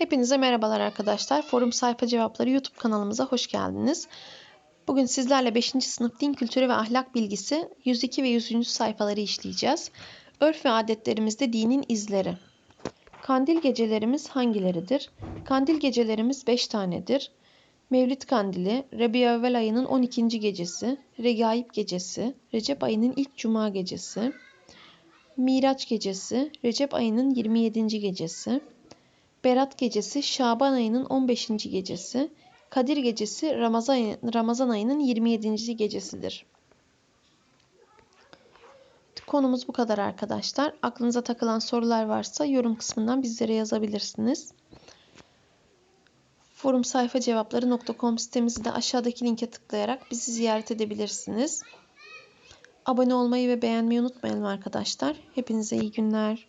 Hepinize merhabalar arkadaşlar. Forum Sayfa Cevapları YouTube kanalımıza hoş geldiniz. Bugün sizlerle 5. sınıf din kültürü ve ahlak bilgisi 102 ve 100. sayfaları işleyeceğiz. Örf ve adetlerimizde dinin izleri. Kandil gecelerimiz hangileridir? Kandil gecelerimiz 5 tanedir. Mevlid Kandili, Rabiavvel ayının 12. gecesi, Regaib gecesi, Recep ayının ilk cuma gecesi, Miraç gecesi, Recep ayının 27. gecesi, Berat gecesi Şaban ayının 15. gecesi, Kadir gecesi Ramazan, Ramazan ayının 27. gecesidir. Konumuz bu kadar arkadaşlar. Aklınıza takılan sorular varsa yorum kısmından bizlere yazabilirsiniz. Forum sayfa cevapları.com sitemizi de aşağıdaki linke tıklayarak bizi ziyaret edebilirsiniz. Abone olmayı ve beğenmeyi unutmayalım arkadaşlar. Hepinize iyi günler.